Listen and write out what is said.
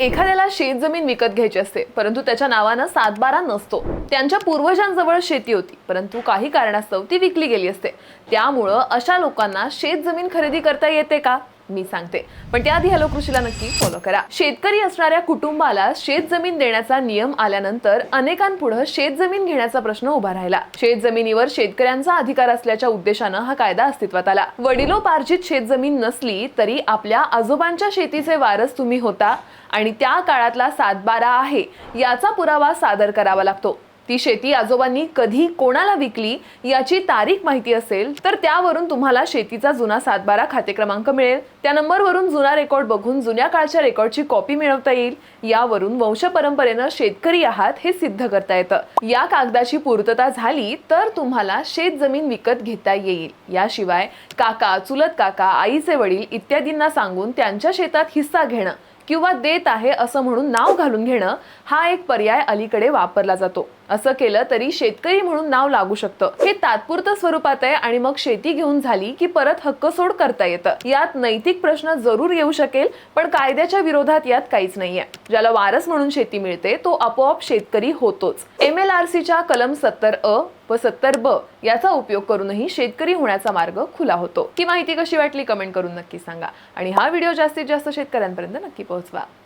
एखाद्याला शेतजमीन विकत घ्यायची असते परंतु त्याच्या नावानं सातबारा नसतो. त्यांच्या पूर्वजांजवळ शेती होती परंतु काही कारणास्तव ती विकली गेली असते. त्यामुळं अशा लोकांना शेतजमीन खरेदी करता येते का? मी सांगते. पण त्याआधी हॅलो कृषीला नक्की फॉलो करा. शेतकरी असणाऱ्या कुटुंबाला शेतजमीन देण्याचा नियम आल्यानंतर अनेकांपुढे शेतजमीन घेण्याचा प्रश्न उभा राहिला. शेतजमिनीवर शेतकऱ्यांचा अधिकार असल्याच्या उद्देशानं हा कायदा अस्तित्वात आला. वडिलोपार्जित शेतजमीन नसली तरी आपल्या आजोबांच्या शेतीचे वारस तुम्ही होता आणि त्या काळातला सातबारा आहे याचा पुरावा सादर करावा लागतो. ती शेती आजोबांनी कधी कोणाला विकली याची तारीख माहिती असेल तर त्यावरून तुम्हाला शेतीचा जुना सातबारा खाते क्रमांक मिळेल. त्या नंबरवरून जुना रेकॉर्ड बघून जुन्या काळच्या रेकॉर्डची कॉपी मिळवता येईल. यावरून वंश परंपरेनं शेतकरी आहात हे सिद्ध करता येतं. या कागदाची पूर्तता झाली तर तुम्हाला शेत जमीन विकत घेता येईल. याशिवाय काका चुलत काका आईचे वडील इत्यादींना सांगून त्यांच्या शेतात हिस्सा घेणं किंवा देत आहे असं म्हणून नाव घालून घेणं हा एक पर्याय अलीकडे वापरला जातो. असं केलं तरी शेतकरी म्हणून नाव लागू शकतं. हे तात्पुरतं स्वरूपात आहे आणि मग शेती घेऊन झाली की परत हक्क सोड करता येतं. यात नैतिक प्रश्न जरूर येऊ शकेल पण कायद्याच्या विरोधात यात काहीच नाहीये. ज्याला वारस म्हणून शेती मिळते तो आपोआप शेतकरी होतोच. एम एल आर सीच्या कलम सत्तर अ व सत्तर ब याचा उपयोग करूनही शेतकरी होण्याचा मार्ग खुला होतो. ही माहिती कशी वाटली कमेंट करून नक्की सांगा. आणि हा व्हिडिओ जास्तीत जास्त शेतकऱ्यांपर्यंत नक्की पोहोचवा.